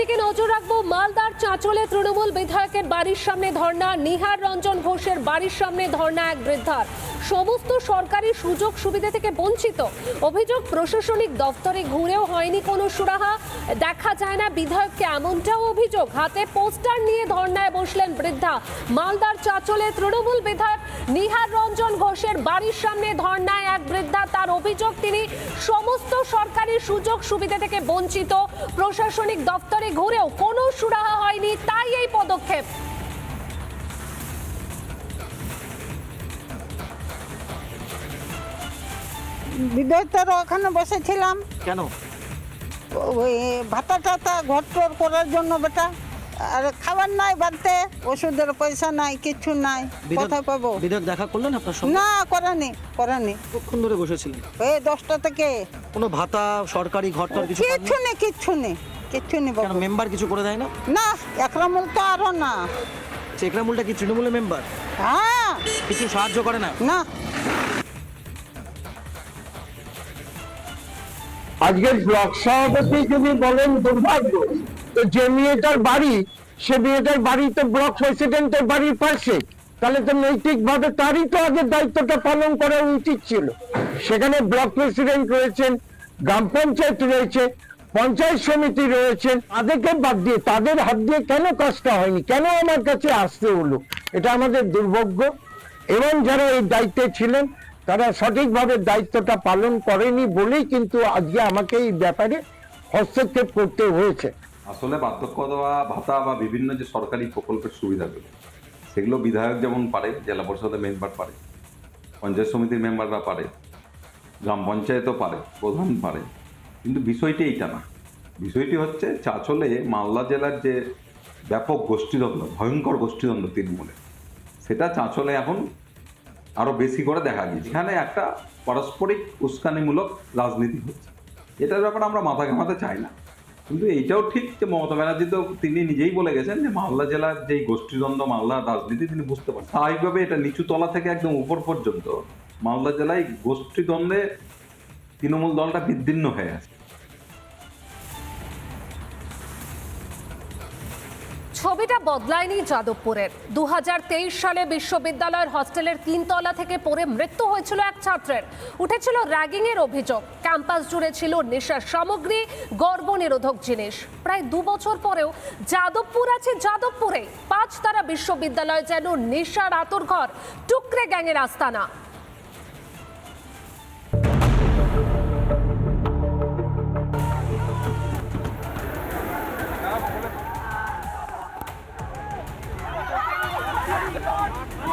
দিকে নজর রাখব মালদার চাঁচলে তৃণমূল বিধায়কের বাড়ির সামনে ধর্ণা, নিহার রঞ্জন ঘোষের বাড়ির সামনে ধর্ণা এক বৃদ্ধার। সমস্ত সরকারি সুযোগ সুবিধা থেকে বঞ্চিত। অভিযোগ প্রশাসনিক দফতরে ঘুরেও হয়নি কোনো সুরাহা। দেখা যায় না বিধায়ককে এমনটাও অভিযোগ। হাতে পোস্টার নিয়ে ধর্ণায় বসলেন বৃদ্ধা। মালদার চাঁচলে তৃণমূল বিধায়ক নিহার রঞ্জন ঘোষের বাড়ির সামনে ধর্ণায় এক বৃদ্ধা সমস্ত সরকারি সুযোগ সুবিধা থেকে বঞ্চিত। প্রশাসনিক দপ্তরে ঘুরেও কোনো সুরাহা হয়নি তাই এই পদক্ষেপ। বিদ্যুতের ওখানে বসেছিলাম। কেন? ভাতা টাতা ঘর টর করার জন্য বেটা। আর খাবার নাই বাড়তে। ওষুধের পয়সা নাই কিচ্ছু নাই। কোথায় পাবো? বিধায়ক দেখা করলেন আপনার সঙ্গে? না করেনি করেনি। কতক্ষণ ধরে বসেছিলেন? এই দশটা থেকে। কোনো ভাতা সরকারি ঘর টর কিছু? কিচ্ছু নেই কিচ্ছু নেই কিচ্ছু নেই কেন বাবু। মেম্বার কিছু করে দেয় না? না একরামুল তো আরও না। চেকরামুলটা কি তৃণমূলের মেম্বার হ্যাঁ। কিছু সাহায্য করে না? না। আজকের ব্লক সভাপতি যদি বলেন দুর্ভাগ্য। তো যে মেয়েটার বাড়ি, সে মেয়েটার বাড়ি তো ব্লক প্রেসিডেন্টের বাড়ির পাশে। তাহলে তো নৈতিক ভাবে তারই তো আগে দায়িত্বটা পালন করা উচিত ছিল। সেখানে ব্লক প্রেসিডেন্ট রয়েছেন, গ্রাম পঞ্চায়েত রয়েছে, পঞ্চায়েত সমিতি রয়েছেন তাদেরকে বাদ দিয়ে, তাদের হাত দিয়ে কেন কাজটা হয়নি? কেন আমার কাছে আসতে হলো? এটা আমাদের দুর্ভাগ্য। এবং যারা এই দায়িত্বে ছিলেন, তারা সঠিকভাবে দায়িত্বটা পালন করেনি বলেই কিন্তু আজকে আমাকে এই ব্যাপারে হস্তক্ষেপ করতে হয়েছে। আসলে বার্ধক্য দেওয়া ভাতা বা বিভিন্ন যে সরকারি প্রকল্পের সুবিধাগুলো, সেগুলো বিধায়ক যেমন পারে, জেলা পরিষদের মেম্বার পারে, পঞ্চায়েত সমিতির মেম্বাররা পারে, গ্রাম পঞ্চায়েতও পারে, প্রধান পারে, কিন্তু বিষয়টি এইটা না। বিষয়টি হচ্ছে চাচলে মালদা জেলার যে ব্যাপক গোষ্ঠীদ্বন্দ্ব, ভয়ঙ্কর গোষ্ঠীদ্বন্দ্ব তৃণমূলে, সেটা চাঁচলে এখন আরও বেশি করে দেখা গিয়েছে। এখানে একটা পারস্পরিক উস্কানিমূলক রাজনীতি হচ্ছে। এটার ব্যাপারে আমরা মাথা ঘামাতে চাই না। কিন্তু এইটাও ঠিক যে মমতা ব্যানার্জি তো তিনি নিজেই বলে গেছেন যে মালদা জেলার যেই গোষ্ঠীদ্বন্দ্ব মালদার রাজনীতি তিনি বুঝতে পারেন স্বাভাবিকভাবে এটা নিচু তলা থেকে একদম উপর পর্যন্ত মালদা জেলায় গোষ্ঠীদ্বন্দ্বে তৃণমূল দলটা বিদ্বিন্ন হয়ে আছে। ছবিটা বদলায়নি যাদবপুরের। দু হাজার তেইশ সালে বিশ্ববিদ্যালয়ের হস্টেলের তিনতলা থেকে পড়ে মৃত্যু হয়েছিল এক ছাত্রের। উঠেছিল র্যাগিং এর অভিযোগ। ক্যাম্পাস জুড়ে ছিল নেশার সামগ্রী, গর্ব নিরোধক জিনিস। প্রায় দু বছর পরেও যাদবপুর আছে যাদবপুরে পাঁচ তারা বিশ্ববিদ্যালয় যেন নেশার আতরঘর টুকরে গ্যাংয়ের আস্তানা।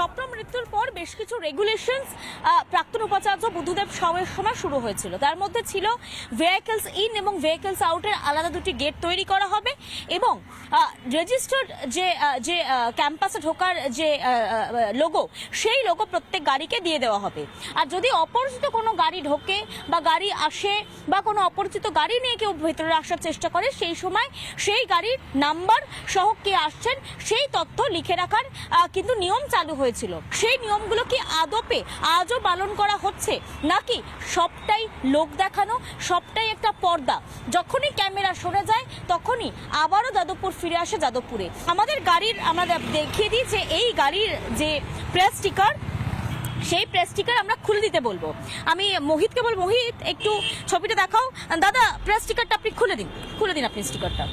স্বপ্ন মৃত্যুর পর বেশ কিছু রেগুলেশনস প্রাক্তন উপাচার্য বুদ্ধদেব সাউয়ের সময় শুরু হয়েছিল। তার মধ্যে ছিল ভেহিকলস ইন এবং ভেহিকলস আউটের আলাদা দুটি গেট তৈরি করা হবে এবং রেজিস্টার্ড যে যে ক্যাম্পাসে ঢোকার যে লোগো সেই লোগো প্রত্যেক গাড়িকে দিয়ে দেওয়া হবে। আর যদি অপরিচিত কোনো গাড়ি ঢোকে বা গাড়ি আসে বা কোনো অপরিচিত গাড়ি নিয়ে কেউ ভেতরে আসার চেষ্টা করে, সেই সময় সেই গাড়ির নাম্বার সহ কে আসছেন, সেই তথ্য লিখে রাখার কিন্তু নিয়ম চালু হয়েছিল। সেই নিয়মগুলো কি আদপে আজও পালন করা হচ্ছে? নাকি সবটাই লোক দেখানো, সবটাই একটা পর্দা? যখনই ক্যামেরা সরে যায়, তখনই আবারও যাদবপুর ফিরে আসে যাদবপুরে। আমাদের গাড়ির, আমরা দেখিয়ে দিই যে এই গাড়ির যে প্রেস স্টিকার সেই প্রেস স্টিকার আমরা খুলে দিতে বলব। আমি মোহিতকে বলব মোহিত, একটু ছবিটা দেখাও। দাদা প্রেস স্টিকারটা আপনি খুলে দিন। খুলে দিন আপনি স্টিকারটা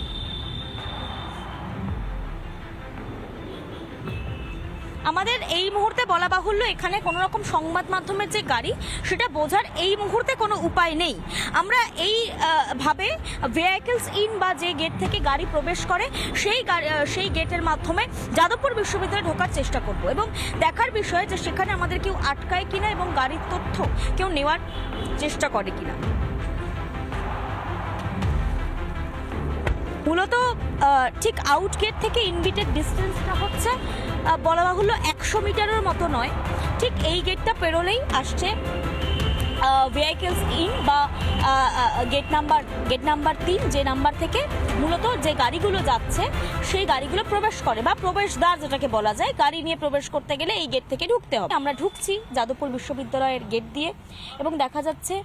আমাদের এই মুহূর্তে বলা বাহুল্য, এখানে কোনো রকম সংবাদ মাধ্যমের যে গাড়ি, সেটা বোঝার এই মুহূর্তে কোনো উপায় নেই। আমরা এই ভাবে ভেহিকলস ইন বা যে গেট থেকে গাড়ি প্রবেশ করে, সেই সেই গেটের মাধ্যমে যাদবপুর বিশ্ববিদ্যালয়ে ঢোকার চেষ্টা করব এবং দেখার বিষয় যে সেখানে আমাদের কেউ আটকায় কিনা এবং গাড়ির তথ্য কেউ নেওয়ার চেষ্টা করে কিনা। মূলত ঠিক আউটগেট থেকে ইনভিটেড ডিস্টেন্সটা হচ্ছে বলা বাহুল্য একশো মিটারের মতো নয়। ঠিক এই গেটটা পেরোলেই আসছে। ভেহিকেলস ইন বা গেট নাম্বার গেট নাম্বার তিন, যে নাম্বার থেকে মূলত যে গাড়িগুলো যাচ্ছে, সেই গাড়িগুলো প্রবেশ করে বা প্রবেশদ্বার যেটাকে বলা যায়, গাড়ি নিয়ে প্রবেশ করতে গেলে এই গেট থেকে ঢুকতে হবে। আমরা ঢুকছি যাদবপুর বিশ্ববিদ্যালয়ের গেট দিয়ে এবং দেখা যাচ্ছে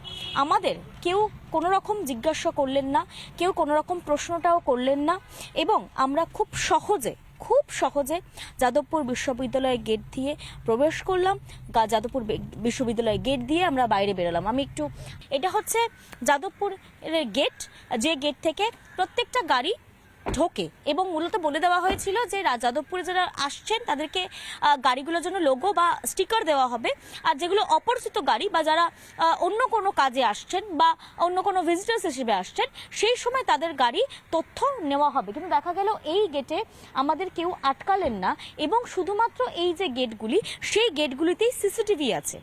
আমাদের কেউ কোনো রকম জিজ্ঞাসা করলেন না, কেউ কোনো রকম প্রশ্নটাও করলেন না এবং আমরা খুব সহজে খুব সহজে যাদবপুর বিশ্ববিদ্যালয়ের গেট দিয়ে প্রবেশ করলাম। যাদবপুর বিশ্ববিদ্যালয়ের গেট দিয়ে আমরা বাইরে বেরোলাম। আমি একটু, এটা হচ্ছে যাদবপুর গেট যে গেট থেকে প্রত্যেকটা গাড়ি ঢোকে। এবং মূলত বলে দেওয়া হয়েছিল যে যাদবপুরে যারা আসছেন, তাদেরকে গাড়িগুলোর জন্য লোগো বা স্টিকার দেওয়া হবে। আর যেগুলো অপরিচিত গাড়ি বা যারা অন্য কোনো কাজে আসছেন বা অন্য কোনো ভিজিটার্স হিসেবে আসছেন, সেই সময় তাদের গাড়ি তথ্য নেওয়া হবে। কিন্তু দেখা গেল এই গেটে আমাদের কেউ আটকালেন না এবং শুধুমাত্র এই যে গেটগুলি সেই গেটগুলিতেই সিসিটিভি আছে।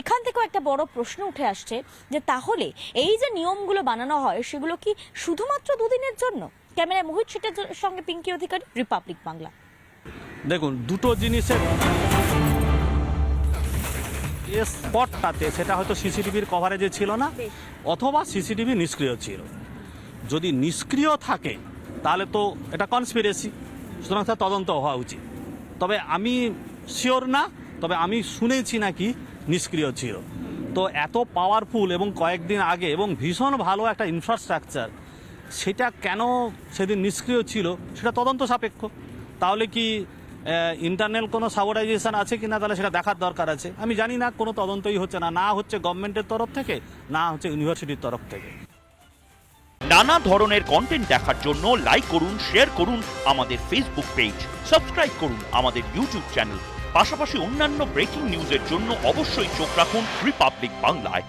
এখান থেকেও একটা বড় প্রশ্ন উঠে আসছে যে তাহলে এই যে নিয়মগুলো বানানো হয়, সেগুলো কি শুধুমাত্র দুদিনের জন্য? ক্যামেরায় মোহিত শেটের সঙ্গে পিঙ্কি অধিকারী রিপাবলিক বাংলা। দেখুন দুটো জিনিসের যে স্পটটাতে সেটা হয়তো সিসিটিভির কভারেজে ছিল না অথবা সিসিটিভি নিষ্ক্রিয় ছিল। যদি নিষ্ক্রিয় থাকে তাহলে তো এটা কনস্পিরেসি সুতরাং তার তদন্ত হওয়া উচিত। তবে আমি শিওর না তবে আমি শুনেছি নাকি নিষ্ক্রিয় ছিল। তো এত পাওয়ারফুল এবং কয়েকদিন আগে এবং ভীষণ ভালো একটা ইনফ্রাস্ট্রাকচার সেটা কেন সেদিন নিষ্ক্রিয় ছিল, সেটা তদন্ত সাপেক্ষ। তাহলে কি ইন্টারনাল কোনো সাবরাইজেশন আছে কি না তাহলে সেটা দেখার দরকার আছে। আমি জানি না কোনো তদন্তই হচ্ছে না না হচ্ছে গভর্নমেন্টের তরফ থেকে, না হচ্ছে ইউনিভার্সিটির তরফ থেকে। নানা ধরনের কন্টেন্ট দেখার জন্য লাইক করুন শেয়ার করুন আমাদের ফেসবুক পেজ সাবস্ক্রাইব করুন আমাদের ইউটিউব চ্যানেল পাশাপাশি অন্যান্য ব্রেকিং নিউজের জন্য অবশ্যই চোখ রাখুন রিপাবলিক বাংলায়